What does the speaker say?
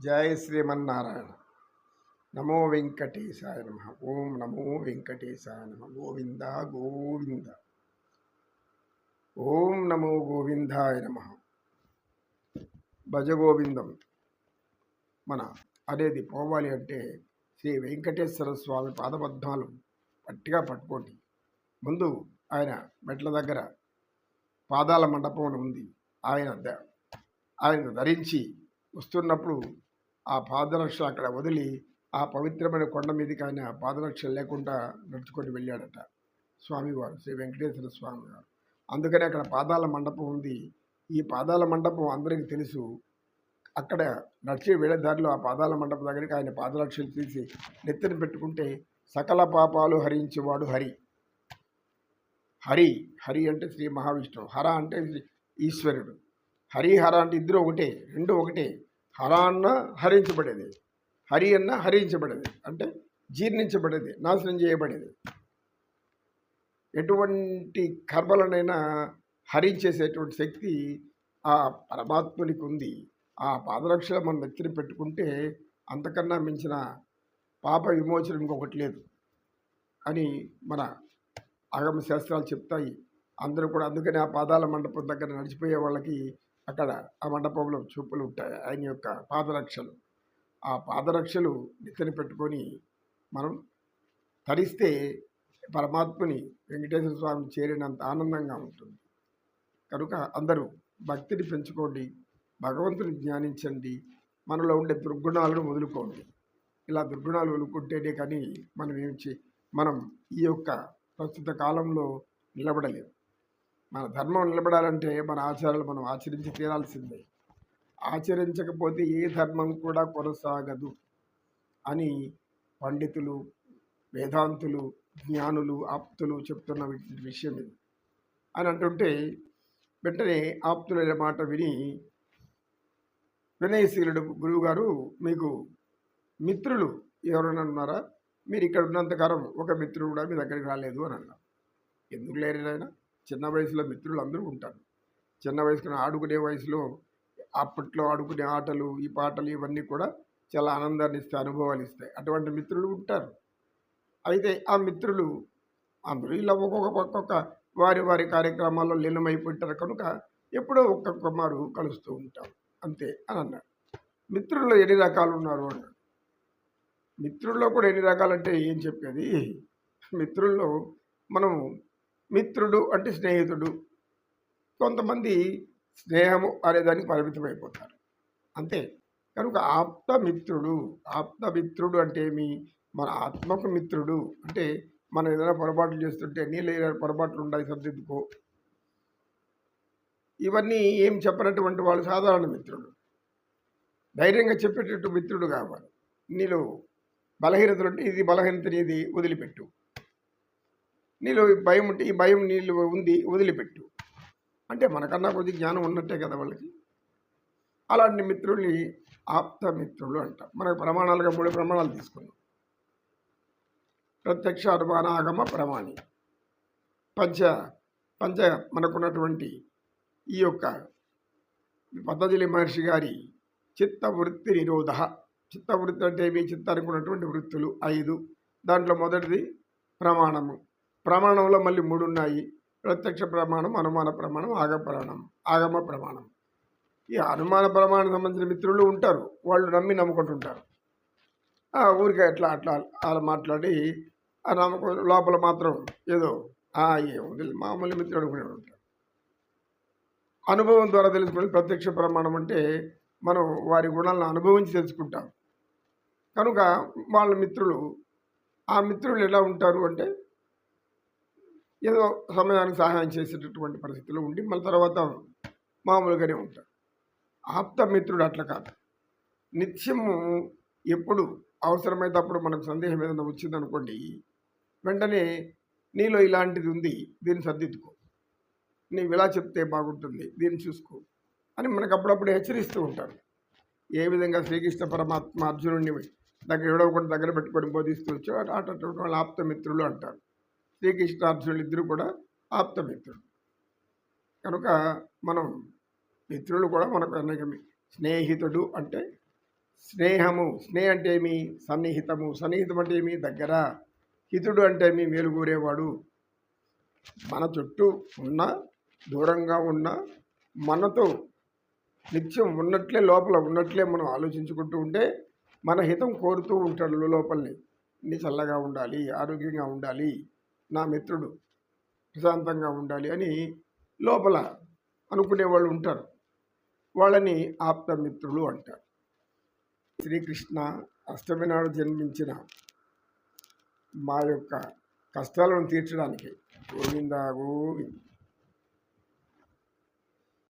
జయ శ్రీమన్నారాయణ. నమో వెంకటేశాయ నమ. ఓం నమో వెంకటేశాయ నమ. గోవింద గోవింద. ఓం నమో గోవిందాయ నమ. భజ గోవిందం మన అనేది పోవాలి అంటే శ్రీ వెంకటేశ్వర స్వామి పాదపద్మాలు గట్టిగా పట్టుకోండి. ముందు ఆయన మెట్ల దగ్గర పాదాల మండపం ఉంది. ఆయన ద- ఆయన ధరించి వస్తున్నప్పుడు ఆ పాదరక్షలు అక్కడ వదిలి ఆ పవిత్రమైన కొండ మీదకి ఆయన పాదరక్షలు లేకుండా నడుచుకొని వెళ్ళాడట. స్వామివారు శ్రీ వెంకటేశ్వర స్వామి గారు అందుకని అక్కడ పాదాల మండపం ఉంది. ఈ పాదాల మండపం అందరికీ తెలుసు. అక్కడ నడిచే వేళదారిలో ఆ పాదాల మండపం దగ్గరికి ఆయన పాదరక్షలు తీసి నెత్తిన పెట్టుకుంటే సకల పాపాలు హరించేవాడు హరి. హరి హరి అంటే శ్రీ మహావిష్ణువు. హర అంటే ఈశ్వరుడు. హరిహర అంటే ఇద్దరు ఒకటే రెండు ఒకటే. హరాన్న హరించబడేది. హరి అన్న హరించబడేది. అంటే జీర్ణించబడేది నాశనం చేయబడేది. ఎటువంటి కర్మలనైనా హరించేసేటువంటి శక్తి ఆ పరమాత్మునికి ఉంది. ఆ పాదరక్షలు మనం నెత్తిన పెట్టుకుంటే అంతకన్నా మించిన పాప విమోచనం ఇంకొకటి లేదు అని మన ఆగమ శాస్త్రాలు చెప్తాయి. అందరూ కూడా అందుకని ఆ పాదాల మండపం దగ్గర నడిచిపోయే వాళ్ళకి అక్కడ ఆ మండపంలో చూపులు ఉంటాయి. ఆయన యొక్క పాదరక్షలు. ఆ పాదరక్షలు నెత్తిన పెట్టుకొని మనం తరిస్తే పరమాత్మని వెంకటేశ్వర స్వామి చేరినంత ఆనందంగా ఉంటుంది. కనుక అందరూ భక్తిని పెంచుకోండి. భగవంతుని ధ్యానించండి. మనలో ఉండే దుర్గుణాలను వదులుకోండి. ఇలా దుర్గుణాలు వదులుకుంటేనే కానీ మనం ఏం చే మనం ఈ యొక్క ప్రస్తుత కాలంలో నిలబడలేము మన ధర్మం నిలబడాలంటే మన ఆచారాలు మనం ఆచరించి తీరాల్సిందే. ఆచరించకపోతే ఏ ధర్మం కూడా కొనసాగదు అని పండితులు వేదాంతులు జ్ఞానులు ఆప్తులు చెప్తున్న విషయం ఇది. అని అంటుంటే వెంటనే ఆప్తుల మాట విని వినయశీలుడు గురువు గారు మీకు మిత్రులు ఎవరైనా ఉన్నారా? మీరు ఇక్కడ ఉన్నంతకాలం ఒక మిత్రుడు కూడా మీ దగ్గరికి రాలేదు అని అన్నారు. ఎందుకు లేరు ఆయన? చిన్న వయసులో మిత్రులు అందరూ ఉంటారు. చిన్న వయసులో ఆడుకునే వయసులో అప్పట్లో ఆడుకునే ఆటలు ఈ పాటలు ఇవన్నీ కూడా చాలా ఆనందాన్ని ఇస్తాయి అనుభవాలు ఇస్తాయి. అటువంటి మిత్రులు ఉంటారు. అయితే ఆ మిత్రులు అందరూ ఇలా ఒక్కొక్క ఒక్కొక్క వారి వారి కార్యక్రమాల్లో లీనమైపోయింటారు. కనుక ఎప్పుడో ఒక్కొక్క మారు కలుస్తూ ఉంటాం అంతే అని అన్నాడు మిత్రుల్లో ఎన్ని రకాలు ఉన్నారు అన్నాడు మిత్రుల్లో కూడా ఎన్ని రకాలంటే ఏం చెప్పేది? మిత్రుల్లో మనం మిత్రుడు అంటే స్నేహితుడు. కొంతమంది స్నేహము అనేదానికి పరిమితమైపోతారు. అంతే. కనుక ఆప్తమిత్రుడు ఆప్తమిత్రుడు ఆప్త మిత్రుడు అంటే ఏమి? మన ఆత్మకు మిత్రుడు. అంటే మనం ఏదైనా పొరపాట్లు చేస్తుంటే నీళ్ళు ఏదైనా పొరపాట్లు ఉండాలి సర్దిద్దుకో. ఇవన్నీ ఏం చెప్పనటువంటి వాళ్ళు సాధారణ మిత్రుడు ధైర్యంగా చెప్పేటట్టు మిత్రుడు కావాలి. నీలో బలహీనతలు అంటే ఇది బలహీనతని ఇది వదిలిపెట్టు. నీలో ఈ భయం ఉంటే ఈ భయం నీళ్ళు ఉంది వదిలిపెట్టు. అంటే మనకన్నా కొద్ది జ్ఞానం ఉన్నట్టే కదా వాళ్ళకి. అలాంటి మిత్రుల్ని ఆప్త మిత్రులు అంటాం. మనకు ప్రమాణాలుగా మూడు ప్రమాణాలు తీసుకున్నాం. ప్రత్యక్ష అనుమాన ఆగమ ప్రమాణి. పంచ పంచ మనకున్నటువంటి ఈ యొక్క పతంజలి మహర్షి గారి చిత్తవృత్తి నిరోధ. చిత్తవృత్తి అంటే మీ చిత్త అనుకున్నటువంటి వృత్తులు ఐదు. దాంట్లో మొదటిది ప్రమాణము. ప్రమాణంలో మళ్ళీ మూడు ఉన్నాయి ప్రత్యక్ష ప్రమాణం అనుమాన ప్రమాణం ఆగమ ప్రమాణం ఆగమ ప్రమాణం. ఈ అనుమాన ప్రమాణం సంబంధించిన మిత్రులు ఉంటారు. వాళ్ళు నమ్మి నమ్ముకుంటుంటారు. ఆ, ఊరికే ఎట్లా అట్లా అలా మాట్లాడి ఆ నమ్మకం లోపల మాత్రం ఏదో "ఆ, ఏముంది మామూలు మిత్రుడు అనుకునే ఉంటారు అనుభవం ద్వారా తెలుసుకుని ప్రత్యక్ష ప్రమాణం అంటే మనం వారి గుణాలను అనుభవించి తెలుసుకుంటాం. కనుక వాళ్ళ మిత్రులు ఆ మిత్రులు ఎలా ఉంటారు అంటే ఏదో సమయానికి సహాయం చేసేటటువంటి పరిస్థితిలో ఉండి మళ్ళీ తర్వాత మామూలుగానే ఉంటారు ఆప్త మిత్రుడు అట్లా కాదు. నిత్యము ఎప్పుడు అవసరమైతే అప్పుడు మనకు సందేహం ఏదైనా వచ్చిందనుకోండి వెంటనే నీలో ఇలాంటిది ఉంది దీన్ని సర్దిద్దుకో. నీవు ఇలా చెప్తే బాగుంటుంది దీన్ని చూసుకో అని మనకు అప్పుడప్పుడు హెచ్చరిస్తూ ఉంటారు ఏ విధంగా శ్రీకృష్ణ పరమాత్మ అర్జునుడిని దగ్గర విడవకుండా దగ్గర పెట్టుకొని బోధిస్తూ వచ్చో అటువంటి వాళ్ళు ఆప్తమిత్రులు అంటారు. శ్రీకృష్ణార్జునులు ఇద్దరు కూడా ఆప్తమిత్రులు. కనుక మనం మిత్రులు కూడా మనకు అనేకమే. స్నేహితుడు అంటే స్నేహము. స్నేహ అంటే ఏమి సన్నిహితము. సన్నిహితం అంటే ఏమి దగ్గర. హితుడు అంటే ఏమి మేలుగూరేవాడు. మన చుట్టూ ఉన్న దూరంగా ఉన్న మనతో నిత్యం ఉన్నట్లే లోపల ఉన్నట్లే మనం ఆలోచించుకుంటూ ఉంటే మన హితం కోరుతూ ఉంటాడు లోపలిని. నీ చల్లగా ఉండాలి ఆరోగ్యంగా ఉండాలి. నా మిత్రుడు ప్రశాంతంగా ఉండాలి అని లోపల అనుకునే వాళ్ళు ఉంటారు. వాళ్ళని ఆప్తమిత్రులు అంటారు. శ్రీకృష్ణ అష్టమి నాడు జన్మించిన మా యొక్క కష్టాలను తీర్చడానికి గోవిందా గోవింద.